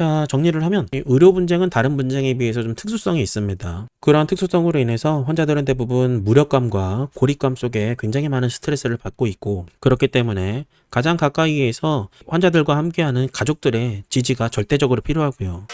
자, 정리를 하면 이 의료 분쟁은 다른 분쟁에 비해서 좀 특수성이 있습니다. 그러한 특수성으로 인해서 환자들은 대부분 무력감과 고립감 속에 굉장히 많은 스트레스를 받고 있고 그렇기 때문에 가장 가까이에서 환자들과 함께하는 가족들의 지지가 절대적으로 필요하고요.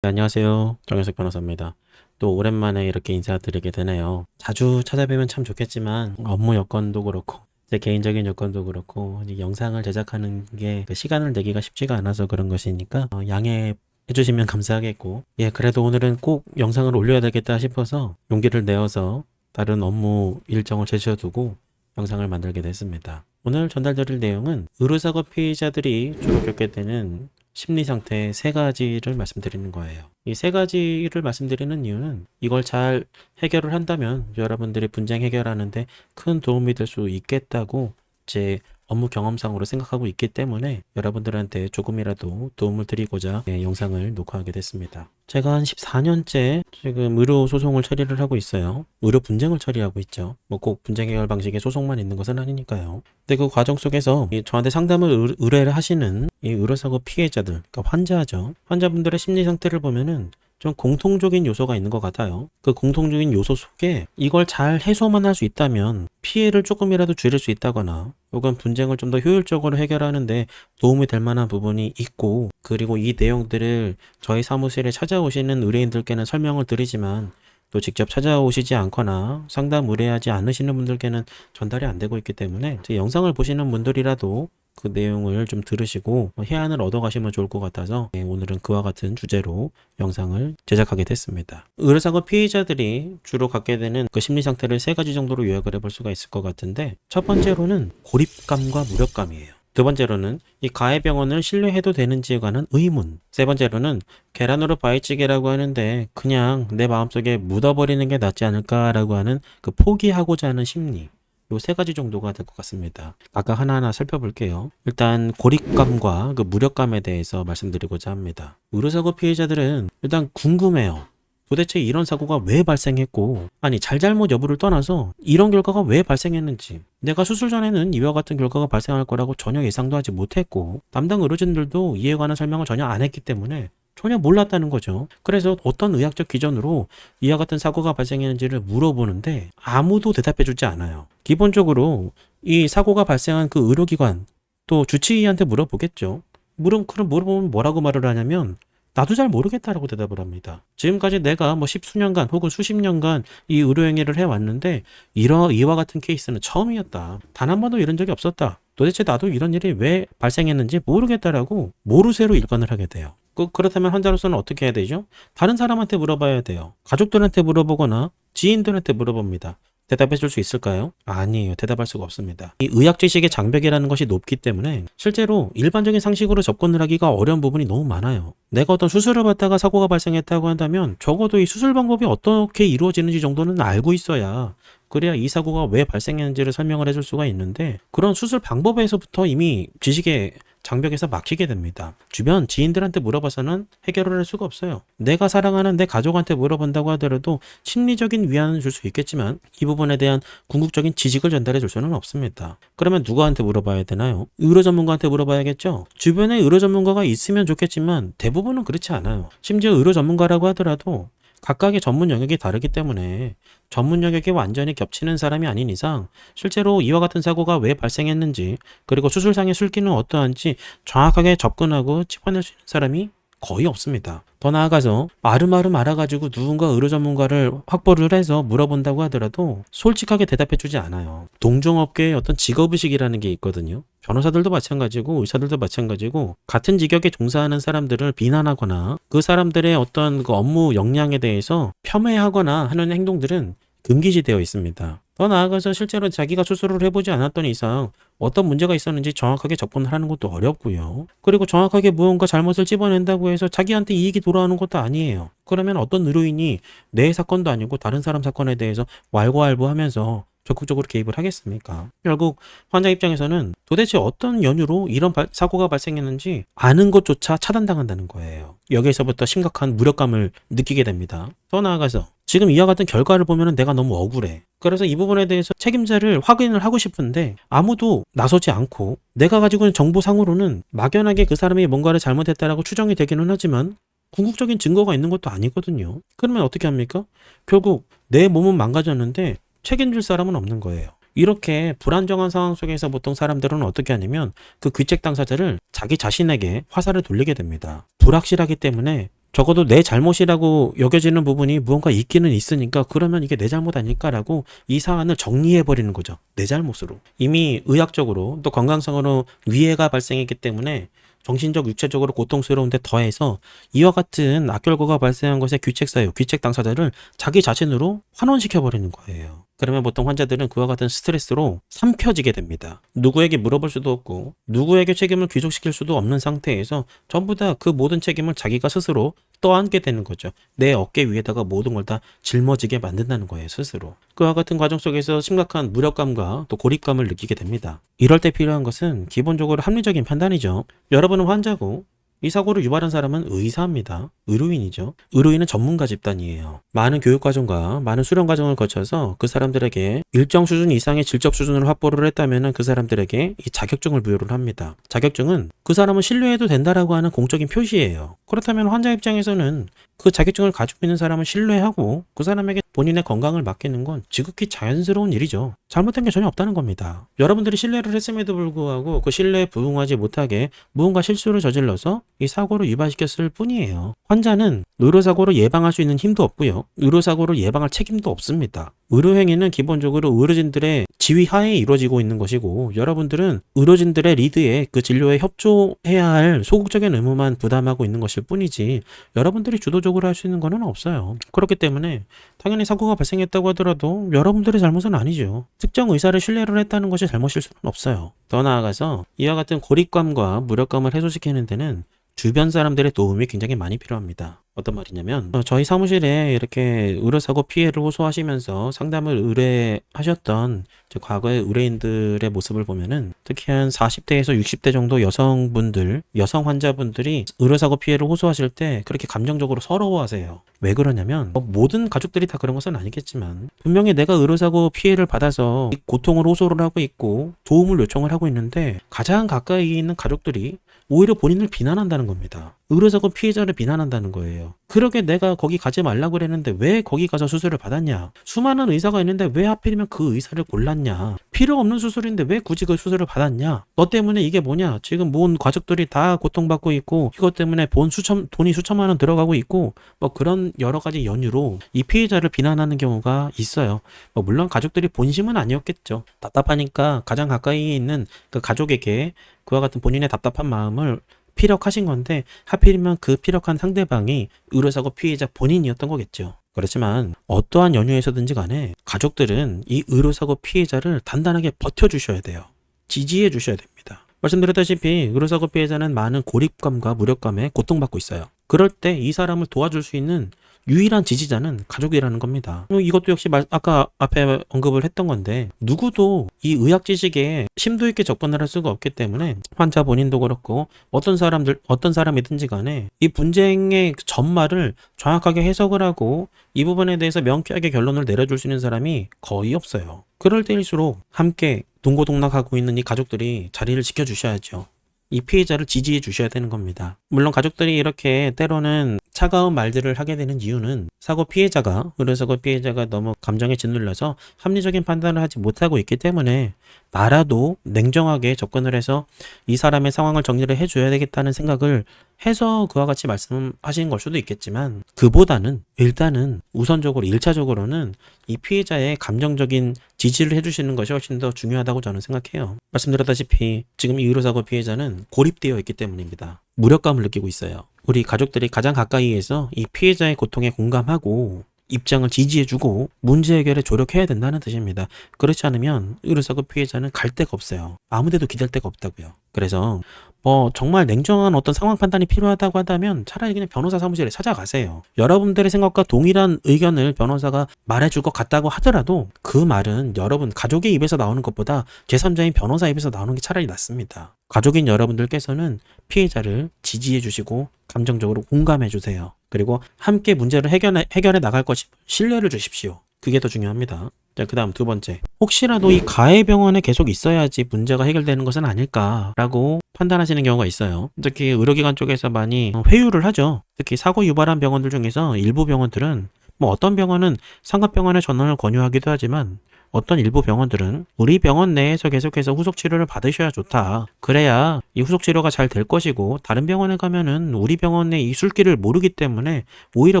네, 안녕하세요. 정현석 변호사입니다. 또 오랜만에 이렇게 인사드리게 되네요. 자주 찾아뵈면 참 좋겠지만 업무 여건도 그렇고 제 개인적인 여건도 그렇고 이 영상을 제작하는 게 그 시간을 내기가 쉽지가 않아서 그런 것이니까 어, 양해 해주시면 감사하겠고 예 그래도 오늘은 꼭 영상을 올려야 되겠다 싶어서 용기를 내어서 다른 업무 일정을 제쳐두고 영상을 만들게 됐습니다. 오늘 전달드릴 내용은 의료사고 피해자들이 주로 겪게 되는 심리 상태 세 가지를 말씀드리는 거예요. 이 세 가지를 말씀드리는 이유는 이걸 잘 해결을 한다면 여러분들이 분쟁 해결하는데 큰 도움이 될 수 있겠다고 제 업무 경험상으로 생각하고 있기 때문에 여러분들한테 조금이라도 도움을 드리고자 네, 영상을 녹화하게 됐습니다. 제가 한 14년째 지금 의료 소송을 처리를 하고 있어요. 의료 분쟁을 처리하고 있죠. 뭐 꼭 분쟁 해결 방식에 소송만 있는 것은 아니니까요. 근데 그 과정 속에서 이 저한테 상담을 의- 의뢰를 하시는 이 의료사고 피해자들, 그러니까 환자죠. 환자분들의 심리 상태를 보면은 좀 공통적인 요소가 있는 것 같아요. 그 공통적인 요소 속에 이걸 잘 해소만 할 수 있다면 피해를 조금이라도 줄일 수 있다거나 혹은 분쟁을 좀 더 효율적으로 해결하는데 도움이 될 만한 부분이 있고 그리고 이 내용들을 저희 사무실에 찾아오시는 의뢰인들께는 설명을 드리지만 또 직접 찾아오시지 않거나 상담 의뢰하지 않으시는 분들께는 전달이 안 되고 있기 때문에 제 영상을 보시는 분들이라도 그 내용을 좀 들으시고 해안을 얻어가시면 좋을 것 같아서 네, 오늘은 그와 같은 주제로 영상을 제작하게 됐습니다. 의료사고 피해자들이 주로 갖게 되는 그 심리 상태를 세 가지 정도로 요약을 해볼 수가 있을 것 같은데 첫 번째로는 고립감과 무력감이에요. 두 번째로는 이 가해 병원을 신뢰해도 되는지에 관한 의문. 세 번째로는 계란으로 바위찌개라고 하는데 그냥 내 마음속에 묻어버리는 게 낫지 않을까라고 하는 그 포기하고자 하는 심리. 요 세 가지 정도가 될 것 같습니다. 각각 하나하나 살펴볼게요. 일단 고립감과 그 무력감에 대해서 말씀드리고자 합니다. 의료사고 피해자들은 일단 궁금해요. 도대체 이런 사고가 왜 발생했고, 아니, 잘잘못 여부를 떠나서 이런 결과가 왜 발생했는지, 내가 수술 전에는 이와 같은 결과가 발생할 거라고 전혀 예상도 하지 못했고, 담당 의료진들도 이에 관한 설명을 전혀 안 했기 때문에 전혀 몰랐다는 거죠. 그래서 어떤 의학적 기준으로 이와 같은 사고가 발생했는지를 물어보는데 아무도 대답해 주지 않아요. 기본적으로 이 사고가 발생한 그 의료기관 또 주치의한테 물어보겠죠. 물어, 그럼 물어보면 뭐라고 말을 하냐면 나도 잘 모르겠다라고 대답을 합니다. 지금까지 내가 뭐 십수년간 혹은 수십 년간 이 의료행위를 해왔는데 이러 이와 같은 케이스는 처음이었다. 단 한 번도 이런 적이 없었다. 도대체 나도 이런 일이 왜 발생했는지 모르겠다라고 모르쇠로 일관을 하게 돼요. 그, 그렇다면 환자로서는 어떻게 해야 되죠? 다른 사람한테 물어봐야 돼요. 가족들한테 물어보거나 지인들한테 물어봅니다. 대답해 줄 수 있을까요? 아니에요. 대답할 수가 없습니다. 이 의학 지식의 장벽이라는 것이 높기 때문에 실제로 일반적인 상식으로 접근을 하기가 어려운 부분이 너무 많아요. 내가 어떤 수술을 받다가 사고가 발생했다고 한다면 적어도 이 수술 방법이 어떻게 이루어지는지 정도는 알고 있어야 그래야 이 사고가 왜 발생했는지를 설명을 해줄 수가 있는데 그런 수술 방법에서부터 이미 지식의 장벽에서 막히게 됩니다. 주변 지인들한테 물어봐서는 해결을 할 수가 없어요. 내가 사랑하는 내 가족한테 물어본다고 하더라도 심리적인 위안은 줄수 있겠지만 이 부분에 대한 궁극적인 지식을 전달해 줄 수는 없습니다. 그러면 누구한테 물어봐야 되나요? 의료 전문가한테 물어봐야겠죠? 주변에 의료 전문가가 있으면 좋겠지만 대부분은 그렇지 않아요. 심지어 의료 전문가라고 하더라도 각각의 전문 영역이 다르기 때문에 전문 영역에 완전히 겹치는 사람이 아닌 이상 실제로 이와 같은 사고가 왜 발생했는지 그리고 수술상의 술기는 어떠한지 정확하게 접근하고 짚어낼 수 있는 사람이 거의 없습니다. 더 나아가서 아름아름 알아가지고 누군가 의료 전문가를 확보를 해서 물어본다고 하더라도 솔직하게 대답해주지 않아요. 동종업계의 어떤 직업의식이라는 게 있거든요. 변호사들도 마찬가지고 의사들도 마찬가지고 같은 직역에 종사하는 사람들을 비난하거나 그 사람들의 어떤 그 업무 역량에 대해서 폄훼하거나 하는 행동들은 금기시되어 있습니다. 더 나아가서 실제로 자기가 수술을 해보지 않았던 이상 어떤 문제가 있었는지 정확하게 접근을 하는 것도 어렵고요. 그리고 정확하게 무언가 잘못을 찝어낸다고 해서 자기한테 이익이 돌아오는 것도 아니에요. 그러면 어떤 의료인이 내 사건도 아니고 다른 사람 사건에 대해서 왈가왈부하면서 적극적으로 개입을 하겠습니까? 결국 환자 입장에서는 도대체 어떤 연유로 이런 발- 사고가 발생했는지 아는 것조차 차단당한다는 거예요. 여기에서부터 심각한 무력감을 느끼게 됩니다. 더 나아가서 지금 이와 같은 결과를 보면 내가 너무 억울해. 그래서 이 부분에 대해서 책임자를 확인을 하고 싶은데 아무도 나서지 않고 내가 가지고 있는 정보상으로는 막연하게 그 사람이 뭔가를 잘못했다라고 추정이 되기는 하지만 궁극적인 증거가 있는 것도 아니거든요. 그러면 어떻게 합니까? 결국 내 몸은 망가졌는데 책임질 사람은 없는 거예요. 이렇게 불안정한 상황 속에서 보통 사람들은 어떻게 하냐면 그 귀책 당사자를 자기 자신에게 화살을 돌리게 됩니다. 불확실하기 때문에 적어도 내 잘못이라고 여겨지는 부분이 무언가 있기는 있으니까 그러면 이게 내 잘못 아닐까라고 이 사안을 정리해 버리는 거죠. 내 잘못으로. 이미 의학적으로 또 건강상으로 위해가 발생했기 때문에 정신적, 육체적으로 고통스러운데 더해서 이와 같은 악결과가 발생한 것의 귀책 사유, 귀책 당사자를 자기 자신으로 환원시켜 버리는 거예요. 그러면 보통 환자들은 그와 같은 스트레스로 삼켜지게 됩니다. 누구에게 물어볼 수도 없고 누구에게 책임을 귀속시킬 수도 없는 상태에서 전부 다 그 모든 책임을 자기가 스스로 떠안게 되는 거죠. 내 어깨 위에다가 모든 걸 다 짊어지게 만든다는 거예요, 스스로. 그와 같은 과정 속에서 심각한 무력감과 또 고립감을 느끼게 됩니다. 이럴 때 필요한 것은 기본적으로 합리적인 판단이죠. 여러분은 환자고 이 사고를 유발한 사람은 의사입니다. 의료인이죠. 의료인은 전문가 집단이에요. 많은 교육 과정과 많은 수련 과정을 거쳐서 그 사람들에게 일정 수준 이상의 질적 수준을 확보를 했다면 그 사람들에게 이 자격증을 부여를 합니다. 자격증은 그 사람을 신뢰해도 된다라고 하는 공적인 표시예요. 그렇다면 환자 입장에서는 그 자격증을 가지고 있는 사람을 신뢰하고 그 사람에게 본인의 건강을 맡기는 건 지극히 자연스러운 일이죠. 잘못된 게 전혀 없다는 겁니다. 여러분들이 신뢰를 했음에도 불구하고 그 신뢰에 부응하지 못하게 무언가 실수를 저질러서 이 사고를 유발시켰을 뿐이에요. 환자는 의료사고를 예방할 수 있는 힘도 없고요. 의료사고를 예방할 책임도 없습니다. 의료행위는 기본적으로 의료진들의 지휘 하에 이루어지고 있는 것이고 여러분들은 의료진들의 리드에 그 진료에 협조해야 할 소극적인 의무만 부담하고 있는 것일 뿐이지 여러분들이 주도적으로 할 수 있는 거는 없어요. 그렇기 때문에 당연히 사고가 발생했다고 하더라도 여러분들의 잘못은 아니죠. 특정 의사를 신뢰를 했다는 것이 잘못일 수는 없어요. 더 나아가서 이와 같은 고립감과 무력감을 해소시키는 데는 주변 사람들의 도움이 굉장히 많이 필요합니다. 어떤 말이냐면 어, 저희 사무실에 이렇게 의료사고 피해를 호소하시면서 상담을 의뢰하셨던 저 과거의 의뢰인들의 모습을 보면은 특히 한 40대에서 60대 정도 여성분들, 여성 환자분들이 의료사고 피해를 호소하실 때 그렇게 감정적으로 서러워하세요. 왜 그러냐면 뭐 모든 가족들이 다 그런 것은 아니겠지만 분명히 내가 의료사고 피해를 받아서 이 고통을 호소를 하고 있고 도움을 요청을 하고 있는데 가장 가까이 있는 가족들이 오히려 본인을 비난한다는 겁니다. 의료사고 피해자를 비난한다는 거예요. 그러게 내가 거기 가지 말라고 그랬는데 왜 거기 가서 수술을 받았냐? 수많은 의사가 있는데 왜 하필이면 그 의사를 골랐냐? 필요 없는 수술인데 왜 굳이 그 수술을 받았냐? 너 때문에 이게 뭐냐? 지금 모은 가족들이 다 고통받고 있고 이것 때문에 본 수천 돈이 수천만 원 들어가고 있고 뭐 그런 여러 가지 연유로 이 피해자를 비난하는 경우가 있어요. 뭐 물론 가족들이 본심은 아니었겠죠. 답답하니까 가장 가까이 있는 그 가족에게 그와 같은 본인의 답답한 마음을 피력하신 건데 하필이면 그 피력한 상대방이 의료사고 피해자 본인이었던 거겠죠. 그렇지만 어떠한 연유에서든지 간에 가족들은 이 의료사고 피해자를 단단하게 버텨주셔야 돼요. 지지해 주셔야 됩니다. 말씀드렸다시피 의료사고 피해자는 많은 고립감과 무력감에 고통받고 있어요. 그럴 때 이 사람을 도와줄 수 있는 유일한 지지자는 가족이라는 겁니다. 어, 이것도 역시 말- 아까 앞에 언급을 했던 건데 누구도 이 의학 지식에 심도 있게 접근을 할 수가 없기 때문에 환자 본인도 그렇고 어떤 사람들 어떤 사람이든지 간에 이 분쟁의 전말을 정확하게 해석을 하고 이 부분에 대해서 명쾌하게 결론을 내려줄 수 있는 사람이 거의 없어요. 그럴 때일수록 함께 동고동락하고 있는 이 가족들이 자리를 지켜주셔야죠. 이 피해자를 지지해 주셔야 되는 겁니다. 물론 가족들이 이렇게 때로는 차가운 말들을 하게 되는 이유는 사고 피해자가 의료사고 피해자가 너무 감정에 짓눌려서 합리적인 판단을 하지 못하고 있기 때문에 나라도 냉정하게 접근을 해서 이 사람의 상황을 정리를 해줘야 되겠다는 생각을 해서 그와 같이 말씀하신 걸 수도 있겠지만 그보다는 일단은 우선적으로 일차적으로는이 피해자의 감정적인 지지를 해주시는 것이 훨씬 더 중요하다고 저는 생각해요. 말씀드렸다시피 지금 이 의료사고 피해자는 고립되어 있기 때문입니다. 무력감을 느끼고 있어요. 우리 가족들이 가장 가까이에서 이 피해자의 고통에 공감하고 입장을 지지해주고 문제 해결에 조력해야 된다는 뜻입니다. 그렇지 않으면 의료사고 피해자는 갈 데가 없어요. 아무데도 기댈 데가 없다고요. 그래서 뭐 정말 냉정한 어떤 상황 판단이 필요하다고 한다면 차라리 그냥 변호사 사무실에 찾아가세요. 여러분들의 생각과 동일한 의견을 변호사가 말해줄 것 같다고 하더라도 그 말은 여러분 가족의 입에서 나오는 것보다 제3자인 변호사 입에서 나오는 게 차라리 낫습니다. 가족인 여러분들께서는 피해자를 지지해 주시고 감정적으로 공감해 주세요. 그리고 함께 문제를 해결해, 해결해 나갈 것이 신뢰를 주십시오. 그게 더 중요합니다. 자, 그 다음 두 번째. 혹시라도 이 가해 병원에 계속 있어야지 문제가 해결되는 것은 아닐까라고 판단하시는 경우가 있어요. 특히 의료기관 쪽에서 많이 회유를 하죠. 특히 사고 유발한 병원들 중에서 일부 병원들은 뭐 어떤 병원은 상급 병원에 전원을 권유하기도 하지만 어떤 일부 병원들은 우리 병원 내에서 계속해서 후속 치료를 받으셔야 좋다. 그래야 이 후속 치료가 잘 될 것이고 다른 병원에 가면은 우리 병원 내 이 술기를 모르기 때문에 오히려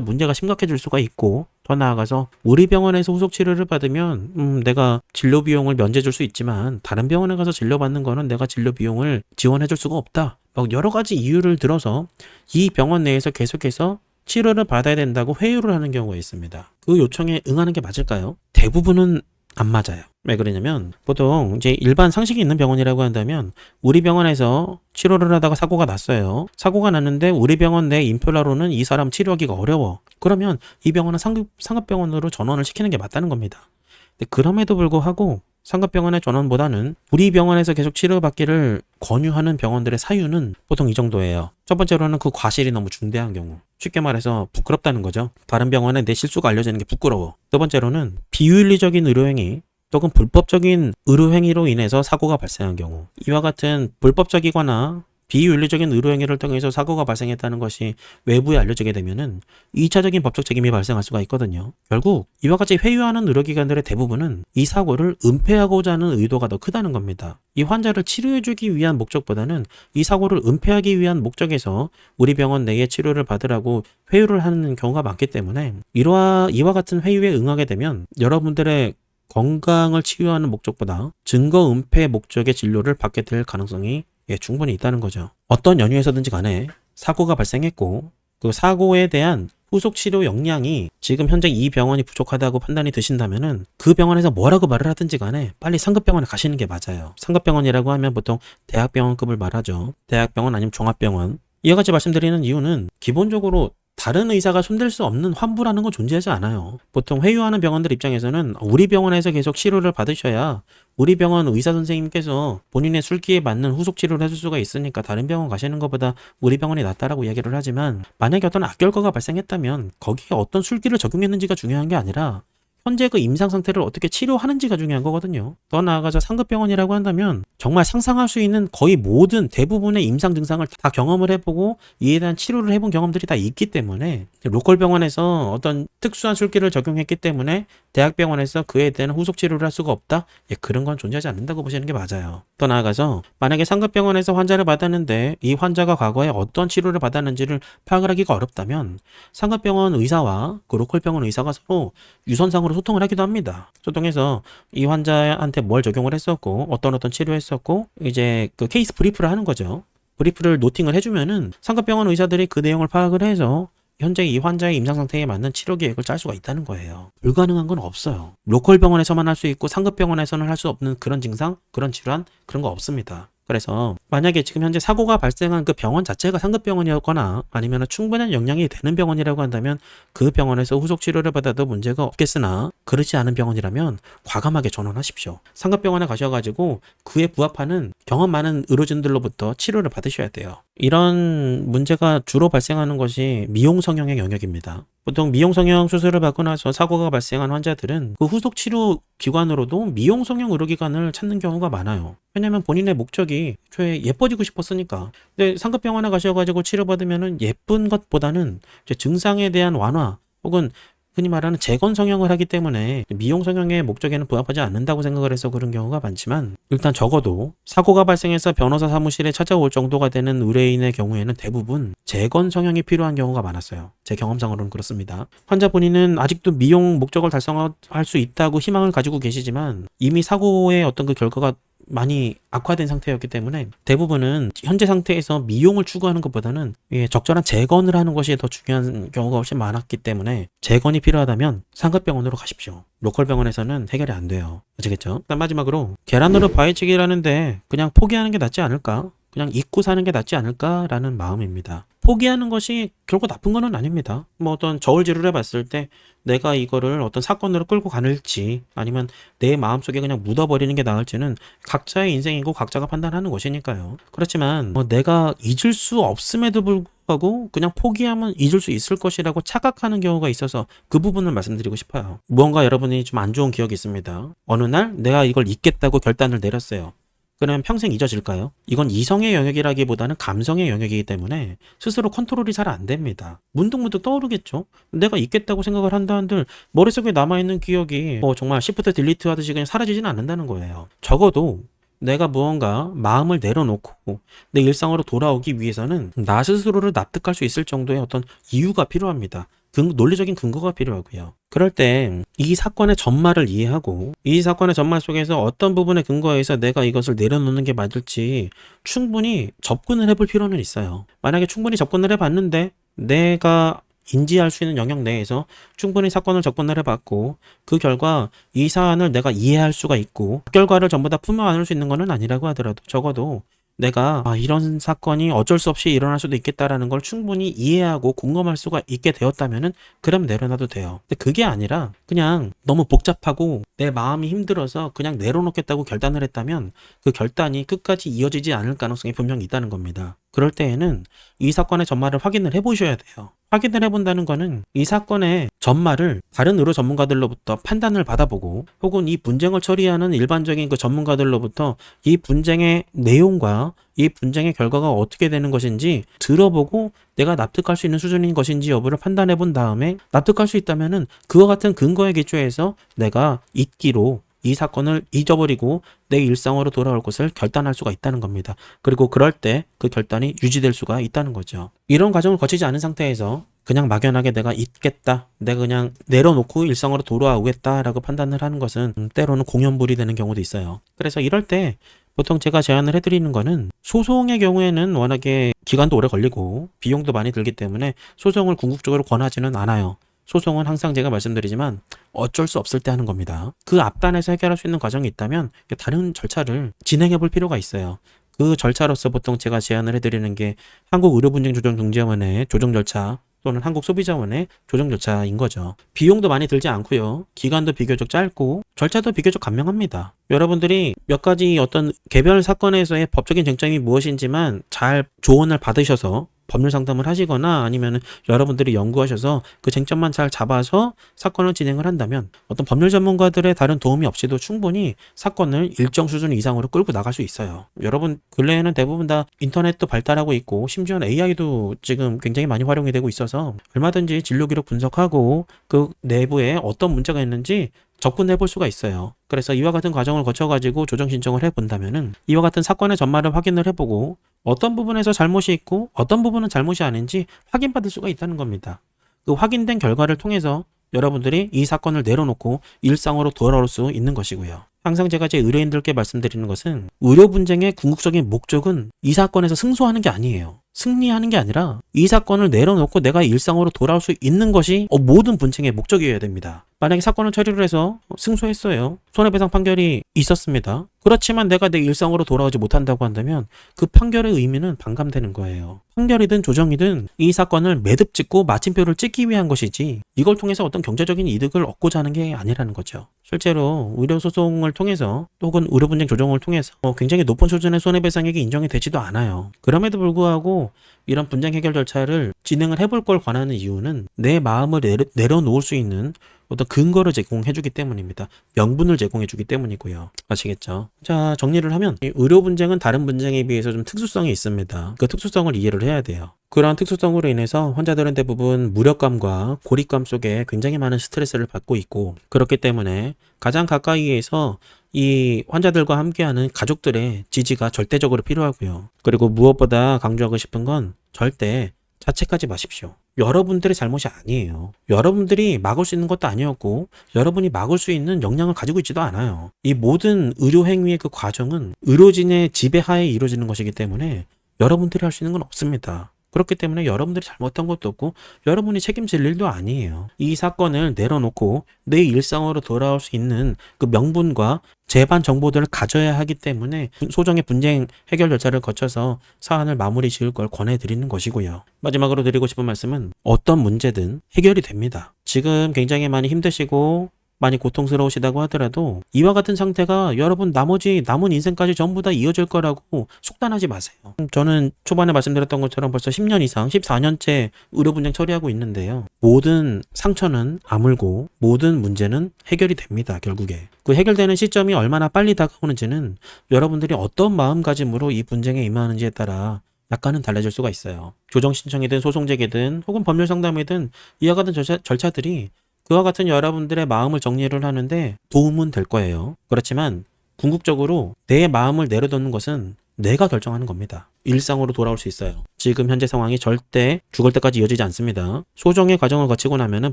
문제가 심각해질 수가 있고 더 나아가서 우리 병원에서 후속 치료를 받으면 음, 내가 진료 비용을 면제 줄 수 있지만 다른 병원에 가서 진료 받는 거는 내가 진료 비용을 지원해 줄 수가 없다. 막 여러 가지 이유를 들어서 이 병원 내에서 계속해서 치료를 받아야 된다고 회유를 하는 경우가 있습니다. 그 요청에 응하는 게 맞을까요? 대부분은 안 맞아요. 왜 그러냐면 보통 이제 일반 상식이 있는 병원이라고 한다면 우리 병원에서 치료를 하다가 사고가 났어요. 사고가 났는데 우리 병원 내 인플라로는 이 사람 치료하기가 어려워. 그러면 이 병원은 상급 상급 병원으로 전원을 시키는 게 맞다는 겁니다. 근데 그럼에도 불구하고 상급 병원의 전원보다는 우리 병원에서 계속 치료받기를 권유하는 병원들의 사유는 보통 이 정도예요. 첫 번째로는 그 과실이 너무 중대한 경우. 쉽게 말해서 부끄럽다는 거죠. 다른 병원에 내 실수가 알려지는 게 부끄러워. 두 번째로는 비윤리적인 의료행위 또는 불법적인 의료행위로 인해서 사고가 발생한 경우. 이와 같은 불법적이거나 비윤리적인 의료행위를 통해서 사고가 발생했다는 것이 외부에 알려지게 되면은 2차적인 법적 책임이 발생할 수가 있거든요. 결국 이와 같이 회유하는 의료기관들의 대부분은 이 사고를 은폐하고자 하는 의도가 더 크다는 겁니다. 이 환자를 치료해주기 위한 목적보다는 이 사고를 은폐하기 위한 목적에서 우리 병원 내에 치료를 받으라고 회유를 하는 경우가 많기 때문에 이와, 이와 같은 회유에 응하게 되면 여러분들의 건강을 치유하는 목적보다 증거 은폐 목적의 진료를 받게 될 가능성이 예, 충분히 있다는 거죠. 어떤 연유에서든지 간에 사고가 발생했고 그 사고에 대한 후속 치료 역량이 지금 현재 이 병원이 부족하다고 판단이 드신다면은 그 병원에서 뭐라고 말을 하든지 간에 빨리 상급병원에 가시는 게 맞아요. 상급병원이라고 하면 보통 대학병원급을 말하죠. 대학병원 아니면 종합병원. 이와 같이 말씀드리는 이유는 기본적으로 다른 의사가 손댈 수 없는 환부라는 건 존재하지 않아요. 보통 회유하는 병원들 입장에서는 우리 병원에서 계속 치료를 받으셔야 우리 병원 의사 선생님께서 본인의 술기에 맞는 후속 치료를 해줄 수가 있으니까 다른 병원 가시는 것보다 우리 병원이 낫다라고 이야기를 하지만 만약에 어떤 악결과가 발생했다면 거기에 어떤 술기를 적용했는지가 중요한 게 아니라 현재 그 임상 상태를 어떻게 치료하는지가 중요한 거거든요. 더 나아가서 상급 병원이라고 한다면 정말 상상할 수 있는 거의 모든 대부분의 임상 증상을 다 경험을 해보고 이에 대한 치료를 해본 경험들이 다 있기 때문에 로컬 병원에서 어떤 특수한 술기를 적용했기 때문에 대학병원에서 그에 대한 후속 치료를 할 수가 없다? 예, 그런 건 존재하지 않는다고 보시는 게 맞아요. 더 나아가서 만약에 상급병원에서 환자를 받았는데 이 환자가 과거에 어떤 치료를 받았는지를 파악을 하기가 어렵다면 상급병원 의사와 그 로컬 병원 의사가 서로 유선상으로 소통을 하기도 합니다. 소통해서 이 환자한테 뭘 적용을 했었고 어떤 어떤 치료했었고 이제 그 케이스 브리프를 하는 거죠. 브리프를 노팅을 해주면은 상급병원 의사들이 그 내용을 파악을 해서 현재 이 환자의 임상 상태에 맞는 치료 계획을 짤 수가 있다는 거예요. 불가능한 건 없어요. 로컬 병원에서만 할 수 있고 상급 병원에서는 할 수 없는 그런 증상, 그런 질환, 그런 거 없습니다. 그래서 만약에 지금 현재 사고가 발생한 그 병원 자체가 상급 병원이었거나 아니면 충분한 역량이 되는 병원이라고 한다면 그 병원에서 후속 치료를 받아도 문제가 없겠으나 그렇지 않은 병원이라면 과감하게 전원하십시오. 상급 병원에 가셔가지고 그에 부합하는 경험 많은 의료진들로부터 치료를 받으셔야 돼요. 이런 문제가 주로 발생하는 것이 미용 성형의 영역입니다. 보통 미용 성형 수술을 받고 나서 사고가 발생한 환자들은 그 후속 치료 기관으로도 미용 성형 의료기관을 찾는 경우가 많아요. 왜냐면 본인의 목적이 애초에 예뻐지고 싶었으니까. 근데 상급 병원에 가셔가지고 치료받으면은 예쁜 것보다는 증상에 대한 완화 혹은 흔히 말하는 재건 성형을 하기 때문에 미용 성형의 목적에는 부합하지 않는다고 생각을 해서 그런 경우가 많지만 일단 적어도 사고가 발생해서 변호사 사무실에 찾아올 정도가 되는 의뢰인의 경우에는 대부분 재건 성형이 필요한 경우가 많았어요. 제 경험상으로는 그렇습니다. 환자 본인은 아직도 미용 목적을 달성할 수 있다고 희망을 가지고 계시지만 이미 사고의 어떤 그 결과가 많이 악화된 상태였기 때문에 대부분은 현재 상태에서 미용을 추구하는 것보다는 예, 적절한 재건을 하는 것이 더 중요한 경우가 훨씬 많았기 때문에 재건이 필요하다면 상급병원으로 가십시오. 로컬 병원에서는 해결이 안 돼요. 아시겠죠? 마지막으로 계란으로 바위치기라는데 그냥 포기하는 게 낫지 않을까? 그냥 잊고 사는 게 낫지 않을까라는 마음입니다. 포기하는 것이 결코 나쁜 건 아닙니다. 뭐 어떤 저울질을 해봤을 때 내가 이거를 어떤 사건으로 끌고 가는지 아니면 내 마음속에 그냥 묻어버리는 게 나을지는 각자의 인생이고 각자가 판단하는 것이니까요. 그렇지만 뭐 내가 잊을 수 없음에도 불구하고 그냥 포기하면 잊을 수 있을 것이라고 착각하는 경우가 있어서 그 부분을 말씀드리고 싶어요. 무언가 여러분이 좀 안 좋은 기억이 있습니다. 어느 날 내가 이걸 잊겠다고 결단을 내렸어요. 그러면 평생 잊어질까요? 이건 이성의 영역이라기보다는 감성의 영역이기 때문에 스스로 컨트롤이 잘 안 됩니다. 문득문득 떠오르겠죠? 내가 잊겠다고 생각을 한다 한들 머릿속에 남아있는 기억이 뭐 정말 시프트 딜리트 하듯이 그냥 사라지지는 않는다는 거예요. 적어도 내가 무언가 마음을 내려놓고 내 일상으로 돌아오기 위해서는 나 스스로를 납득할 수 있을 정도의 어떤 이유가 필요합니다. 근- 논리적인 근거가 필요하고요. 그럴 때 이 사건의 전말을 이해하고 이 사건의 전말 속에서 어떤 부분에 근거해서 내가 이것을 내려놓는 게 맞을지 충분히 접근을 해볼 필요는 있어요. 만약에 충분히 접근을 해봤는데 내가 인지할 수 있는 영역 내에서 충분히 사건을 접근을 해봤고 그 결과 이 사안을 내가 이해할 수가 있고 그 결과를 전부 다 품어 안을 수 있는 것은 아니라고 하더라도 적어도 내가 아, 이런 사건이 어쩔 수 없이 일어날 수도 있겠다라는 걸 충분히 이해하고 공감할 수가 있게 되었다면은 그럼 내려놔도 돼요. 근데 그게 아니라 그냥 너무 복잡하고 내 마음이 힘들어서 그냥 내려놓겠다고 결단을 했다면 그 결단이 끝까지 이어지지 않을 가능성이 분명히 있다는 겁니다. 그럴 때에는 이 사건의 전말을 확인을 해보셔야 돼요. 확인을 해본다는 거는 이 사건의 전말을 다른 의료 전문가들로부터 판단을 받아보고 혹은 이 분쟁을 처리하는 일반적인 그 전문가들로부터 이 분쟁의 내용과 이 분쟁의 결과가 어떻게 되는 것인지 들어보고 내가 납득할 수 있는 수준인 것인지 여부를 판단해 본 다음에 납득할 수 있다면은 그와 같은 근거에 기초해서 내가 잊기로 이 사건을 잊어버리고 내 일상으로 돌아올 것을 결단할 수가 있다는 겁니다. 그리고 그럴 때 그 결단이 유지될 수가 있다는 거죠. 이런 과정을 거치지 않은 상태에서 그냥 막연하게 내가 잊겠다, 내가 그냥 내려놓고 일상으로 돌아오겠다라고 판단을 하는 것은 음, 때로는 공연불이 되는 경우도 있어요. 그래서 이럴 때 보통 제가 제안을 해드리는 거는 소송의 경우에는 워낙에 기간도 오래 걸리고 비용도 많이 들기 때문에 소송을 궁극적으로 권하지는 않아요. 소송은 항상 제가 말씀드리지만 어쩔 수 없을 때 하는 겁니다. 그 앞단에서 해결할 수 있는 과정이 있다면 다른 절차를 진행해 볼 필요가 있어요. 그 절차로서 보통 제가 제안을 해드리는 게 한국의료분쟁조정중재원의 조정 절차 또는 한국소비자원의 조정 절차인 거죠. 비용도 많이 들지 않고요. 기간도 비교적 짧고 절차도 비교적 간명합니다. 여러분들이 몇 가지 어떤 개별 사건에서의 법적인 쟁점이 무엇인지만 잘 조언을 받으셔서 법률 상담을 하시거나 아니면 여러분들이 연구하셔서 그 쟁점만 잘 잡아서 사건을 진행을 한다면 어떤 법률 전문가들의 다른 도움이 없이도 충분히 사건을 일정 수준 이상으로 끌고 나갈 수 있어요. 여러분 근래에는 대부분 다 인터넷도 발달하고 있고 심지어는 AI도 지금 굉장히 많이 활용이 되고 있어서 얼마든지 진료 기록 분석하고 그 내부에 어떤 문제가 있는지 접근해 볼 수가 있어요. 그래서 이와 같은 과정을 거쳐가지고 조정 신청을 해본다면은 이와 같은 사건의 전말을 확인을 해보고 어떤 부분에서 잘못이 있고 어떤 부분은 잘못이 아닌지 확인받을 수가 있다는 겁니다. 그 확인된 결과를 통해서 여러분들이 이 사건을 내려놓고 일상으로 돌아올 수 있는 것이고요. 항상 제가 제 의뢰인들께 말씀드리는 것은 의료 분쟁의 궁극적인 목적은 이 사건에서 승소하는 게 아니에요. 승리하는 게 아니라 이 사건을 내려놓고 내가 일상으로 돌아올 수 있는 것이 어, 모든 분쟁의 목적이어야 됩니다. 만약에 사건을 처리를 해서 승소했어요. 손해배상 판결이 있었습니다. 그렇지만 내가 내 일상으로 돌아오지 못한다고 한다면 그 판결의 의미는 반감되는 거예요. 판결이든 조정이든 이 사건을 매듭 짓고 마침표를 찍기 위한 것이지 이걸 통해서 어떤 경제적인 이득을 얻고자 하는 게 아니라는 거죠. 실제로 의료 소송을 통해서 혹은 의료 분쟁 조정을 통해서 뭐 굉장히 높은 수준의 손해배상액이 인정이 되지도 않아요. 그럼에도 불구하고 이런 분쟁 해결 절차를 진행을 해볼 걸 권하는 이유는 내 마음을 내려, 내려놓을 수 있는 어떤 근거를 제공해주기 때문입니다. 명분을 제공해주기 때문이고요. 아시겠죠? 자, 정리를 하면 이 의료 분쟁은 다른 분쟁에 비해서 좀 특수성이 있습니다. 그 특수성을 이해를 해야 돼요. 그러한 특수성으로 인해서 환자들은 대부분 무력감과 고립감 속에 굉장히 많은 스트레스를 받고 있고 그렇기 때문에 가장 가까이에서 이 환자들과 함께하는 가족들의 지지가 절대적으로 필요하고요. 그리고 무엇보다 강조하고 싶은 건 절대 자책하지 마십시오. 여러분들의 잘못이 아니에요. 여러분들이 막을 수 있는 것도 아니었고, 여러분이 막을 수 있는 역량을 가지고 있지도 않아요. 이 모든 의료 행위의 그 과정은 의료진의 지배하에 이루어지는 것이기 때문에 여러분들이 할 수 있는 건 없습니다. 그렇기 때문에 여러분들이 잘못한 것도 없고 여러분이 책임질 일도 아니에요. 이 사건을 내려놓고 내 일상으로 돌아올 수 있는 그 명분과 재반 정보들을 가져야 하기 때문에 소정의 분쟁 해결 절차를 거쳐서 사안을 마무리 지을 걸 권해드리는 것이고요. 마지막으로 드리고 싶은 말씀은 어떤 문제든 해결이 됩니다. 지금 굉장히 많이 힘드시고 많이 고통스러우시다고 하더라도 이와 같은 상태가 여러분 나머지 남은 인생까지 전부 다 이어질 거라고 속단하지 마세요. 저는 초반에 말씀드렸던 것처럼 벌써 10년 이상, 14년째 의료 분쟁 처리하고 있는데요. 모든 상처는 아물고 모든 문제는 해결이 됩니다. 결국에. 그 해결되는 시점이 얼마나 빨리 다가오는지는 여러분들이 어떤 마음가짐으로 이 분쟁에 임하는지에 따라 약간은 달라질 수가 있어요. 조정 신청이든 소송 제기든 혹은 법률 상담이든 이와 같은 절차, 절차들이 그와 같은 여러분들의 마음을 정리를 하는데 도움은 될 거예요. 그렇지만 궁극적으로 내 마음을 내려놓는 것은 내가 결정하는 겁니다. 일상으로 돌아올 수 있어요. 지금 현재 상황이 절대 죽을 때까지 이어지지 않습니다. 소정의 과정을 거치고 나면은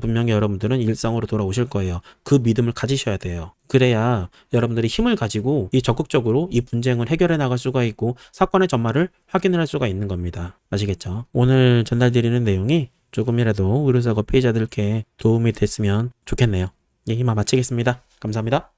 분명히 여러분들은 일상으로 돌아오실 거예요. 그 믿음을 가지셔야 돼요. 그래야 여러분들이 힘을 가지고 이 적극적으로 이 분쟁을 해결해 나갈 수가 있고 사건의 전말을 확인을 할 수가 있는 겁니다. 아시겠죠? 오늘 전달드리는 내용이 조금이라도 의료사고 피해자들께 도움이 됐으면 좋겠네요. 예, 이만 마치겠습니다. 감사합니다.